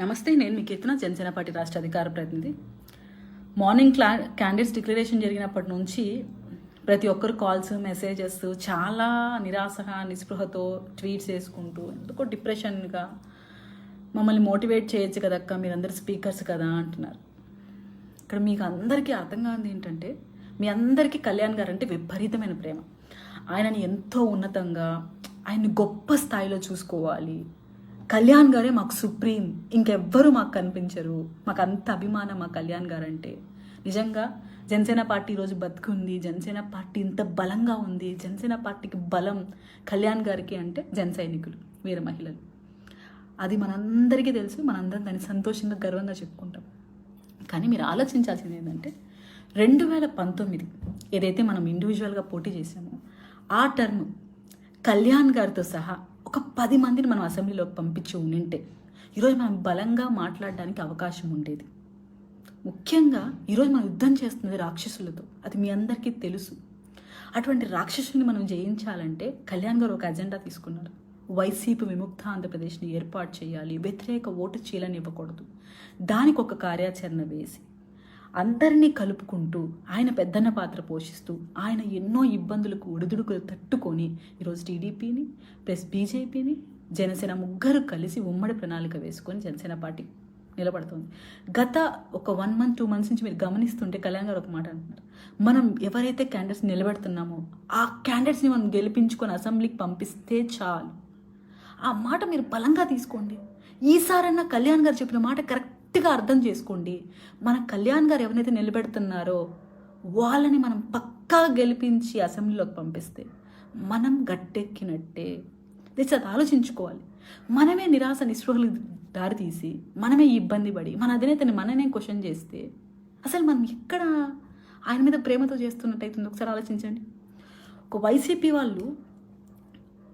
నమస్తే నేను మీ కీర్తన జనసేన పార్టీ రాష్ట్ర అధికార ప్రతినిధి. మార్నింగ్ క్లా క్యాండిడేట్స్ డిక్లరేషన్ జరిగినప్పటి నుంచి ప్రతి ఒక్కరు కాల్స్ మెసేజెస్ చాలా నిరాశ నిస్పృహతో ట్వీట్స్ వేసుకుంటూ ఎందుకో డిప్రెషన్గా మమ్మల్ని మోటివేట్ చేయొచ్చు కదక్క మీరందరు స్పీకర్స్ కదా అంటున్నారు. ఇక్కడ మీకు అందరికీ అర్థం కాదు ఏంటంటే మీ అందరికీ కళ్యాణ్ గారు అంటే విపరీతమైన ప్రేమ. ఆయనని ఎంతో ఉన్నతంగా ఆయన్ని గొప్ప స్థాయిలో చూసుకోవాలి. కళ్యాణ్ గారే మాకు సుప్రీం. ఇంకెవ్వరూ మాకు కనిపించరు. మాకు అంత అభిమానం మా కళ్యాణ్ గారంటే. నిజంగా జనసేన పార్టీ ఈరోజు బతుకుంది. జనసేన పార్టీ ఇంత బలంగా ఉంది. జనసేన పార్టీకి బలం కళ్యాణ్ గారికి అంటే జన సైనికులు వీర మహిళలు. అది మనందరికీ తెలుసు. మనందరం దాన్ని సంతోషంగా గర్వంగా చెప్పుకుంటాం. కానీ మీరు ఆలోచించాల్సింది ఏంటంటే రెండు వేల పంతొమ్మిది ఏదైతే మనం ఇండివిజువల్గా పోటీ చేసామో ఆ టర్మ్ కళ్యాణ్ గారితో సహా ఒక పది మందిని మనం అసెంబ్లీలోకి పంపించి ఉంటే ఈరోజు మనం బలంగా మాట్లాడడానికి అవకాశం ఉండేది. ముఖ్యంగా ఈరోజు మనం యుద్ధం చేస్తున్నది రాక్షసులతో. అది మీ అందరికీ తెలుసు. అటువంటి రాక్షసుని మనం జయించాలంటే కళ్యాణ్ గారు ఒక అజెండా తీసుకున్నారు. వైసీపీ విముక్త ఆంధ్రప్రదేశ్ని ఏర్పాటు చేయాలి వ్యతిరేక ఓటు చీలని ఇవ్వకూడదు. దానికి ఒక కార్యాచరణ వేసి అందరినీ కలుపుకుంటూ ఆయన పెద్దన్న పాత్ర పోషిస్తూ ఆయన ఎన్నో ఇబ్బందులకు ఒడిదుడుకులు తట్టుకొని ఈరోజు టీడీపీని ప్లస్ బీజేపీని జనసేన ముగ్గురు కలిసి ఉమ్మడి ప్రణాళిక వేసుకొని జనసేన పార్టీ నిలబడుతుంది. గత ఒక వన్ మంత్ టూ మంత్స్ నుంచి మీరు గమనిస్తుంటే కళ్యాణ్ గారు ఒక మాట అంటున్నారు. మనం ఎవరైతే క్యాండిడేట్స్ నిలబెడుతున్నామో ఆ క్యాండిడేట్స్ని మనం గెలిపించుకొని అసెంబ్లీకి పంపిస్తే చాలు. ఆ మాట మీరు బలంగా తీసుకోండి. ఈసారన్నా కళ్యాణ్ గారు చెప్పిన మాట కరెక్ట్ కరెక్ట్గా అర్థం చేసుకోండి. మన కళ్యాణ్ గారు ఎవరైతే నిలబెడుతున్నారో వాళ్ళని మనం పక్కా గెలిపించి అసెంబ్లీలోకి పంపిస్తే మనం గట్టెక్కినట్టే. దిస్ అది ఆలోచించుకోవాలి. మనమే నిరాశ నిస్పృహలు దారితీసి మనమే ఇబ్బంది పడి మన అధినేతని మననే క్వశ్చన్ చేస్తే అసలు మనం ఎక్కడ ఆయన మీద ప్రేమతో చేస్తున్నట్టయితుంది ఒకసారి ఆలోచించండి. ఒక వైసీపీ వాళ్ళు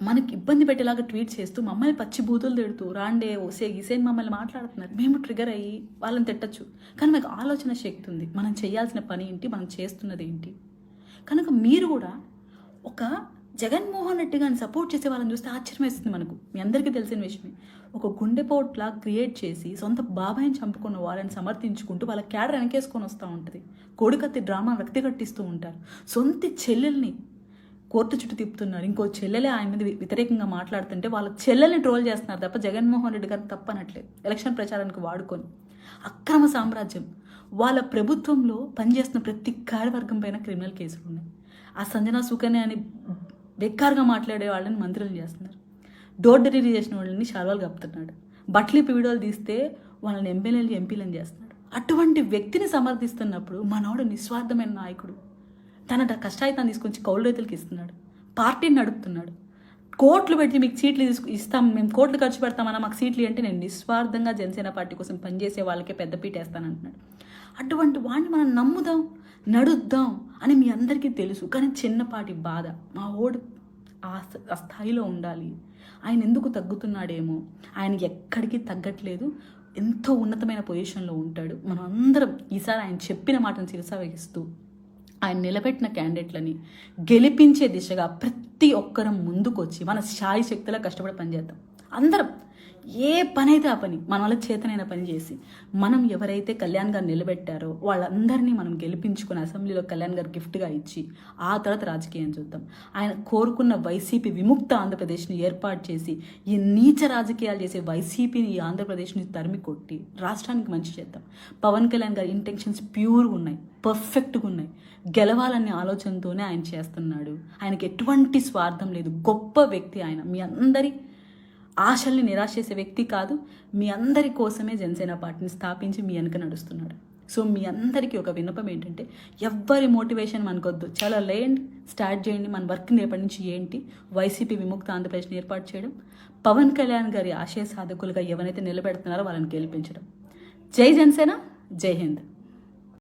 మనకి ఇబ్బంది పెట్టేలాగా ట్వీట్ చేస్తూ మమ్మల్ని పచ్చి బూతులు తిడుతూ రాండే ఓసే గీసేని మమ్మల్ని మాట్లాడుతున్నారు. మేము ట్రిగర్ అయ్యి వాళ్ళని తిట్టచ్చు. కానీ మాకు ఆలోచన శక్తి ఉంది. మనం చేయాల్సిన పని ఏంటి? మనం చేస్తున్నది ఏంటి? కనుక మీరు కూడా ఒక జగన్మోహన్ రెడ్డి గారిని సపోర్ట్ చేసే వాళ్ళని చూస్తే ఆశ్చర్యం వేస్తుంది మనకు. మీ అందరికీ తెలిసిన విషయమే. ఒక గుండెపోట్లా క్రియేట్ చేసి సొంత బాబాయిని చంపుకున్న వాళ్ళని సమర్థించుకుంటూ వాళ్ళ క్యాడర్ వెనకేసుకొని వస్తూ ఉంటుంది. కోడికత్తి డ్రామా వ్యక్తిగట్టిస్తూ ఉంటారు. సొంత చెల్లెల్ని కోర్టు చుట్టూ తిప్పుతున్నారు. ఇంకో చెల్లెలే ఆయన మీద వ్యతిరేకంగా మాట్లాడుతుంటే వాళ్ళ చెల్లెల్ని ట్రోల్ చేస్తున్నారు తప్ప జగన్మోహన్ రెడ్డి గారిని తప్పనట్లేదు ఎలక్షన్ ప్రచారానికి వాడుకొని. అక్రమ సామ్రాజ్యం. వాళ్ళ ప్రభుత్వంలో పనిచేస్తున్న ప్రతి కార్యవర్గం పైన క్రిమినల్ కేసులు ఉన్నాయి. ఆ సంజనా సుకన్య అని బెక్కారుగా మాట్లాడే వాళ్ళని మంత్రులు చేస్తున్నారు. డోర్ డెలివరీ చేసిన వాళ్ళని శాల్వాలు కప్పుతున్నాడు. బట్టలు వీడియోలు తీస్తే వాళ్ళని ఎమ్మెల్యేలు ఎంపీలను చేస్తున్నాడు అటువంటి వ్యక్తిని సమర్థిస్తున్నప్పుడు మనోడు నిస్వార్థమైన నాయకుడు. తన కష్టాయి కష్టాయితాన్ని తీసుకొచ్చి కౌలు రైతులకు ఇస్తున్నాడు. పార్టీని నడుపుతున్నాడు. కోట్లు పెట్టి మీకు సీట్లు తీసుకు ఇస్తాం మేము కోట్లు ఖర్చు పెడతామన్నా మాకు సీట్లు అంటే నేను నిస్వార్థంగా జనసేన పార్టీ కోసం పనిచేసే వాళ్ళకే పెద్దపీట వేస్తానంటున్నాడు అటువంటి వాడిని మనం నమ్ముదాం నడుద్దాం అని మీ అందరికీ తెలుసు. కానీ చిన్నపాటి బాధ మా ఓడు ఆ స్థాయిలో ఉండాలి. ఆయన ఎందుకు తగ్గుతున్నాడేమో ఆయన ఎక్కడికి తగ్గట్లేదు ఎంతో ఉన్నతమైన పొజిషన్లో ఉంటాడు. మనం అందరం ఈసారి ఆయన చెప్పిన మాటను శిరసావహిస్తూ ఆయన నిలబెట్టిన క్యాండిడేట్లని గెలిపించే దిశగా ప్రతి ఒక్కరం ముందుకొచ్చి మన శాయి శక్తిలో కష్టపడి పనిచేద్దాం. అందరం ఏ పని అయితే ఆ పని మన వల్ల చేతనైన పని చేసి మనం ఎవరైతే కళ్యాణ్ గారు నిలబెట్టారో వాళ్ళందరినీ మనం గెలిపించుకుని అసెంబ్లీలో కళ్యాణ్ గారు గిఫ్ట్గా ఇచ్చి ఆ తర్వాత రాజకీయం చూద్దాం. ఆయన కోరుకున్న వైసీపీ విముక్త ఆంధ్రప్రదేశ్ని ఏర్పాటు చేసి ఈ నీచ రాజకీయాలు చేసే వైసీపీని ఈ ఆంధ్రప్రదేశ్ని తరిమి కొట్టి రాష్ట్రానికి మంచి చేద్దాం. పవన్ కళ్యాణ్ గారి ఇంటెన్షన్స్ ప్యూర్గా ఉన్నాయి పర్ఫెక్ట్గా ఉన్నాయి. గెలవాలనే ఆలోచనతోనే ఆయన చేస్తున్నాడు. ఆయనకి ఎటువంటి స్వార్థం లేదు. గొప్ప వ్యక్తి ఆయన. మీ అందరి ఆశల్ని నిరాశ చేసే వ్యక్తి కాదు మీ అందరి కోసమే జనసేన పార్టీని స్థాపించి మీ వెనుక నడుస్తున్నాడు. సో మీ అందరికీ ఒక విన్నపం ఏంటంటే ఎవ్వరి మోటివేషన్ మనకొద్దు. చాలా లేండి స్టార్ట్ చేయండి మన వర్క్ రేపటి నుంచి ఏంటి? వైసీపీ విముక్త ఆంధ్రప్రదేశ్ని ఏర్పాటు చేయడం పవన్ కళ్యాణ్ గారి ఆశయ సాధకులుగా ఎవరైతే నిలబెడుతున్నారో వాళ్ళని గెలిపించడం. జై జనసేన జై హింద్.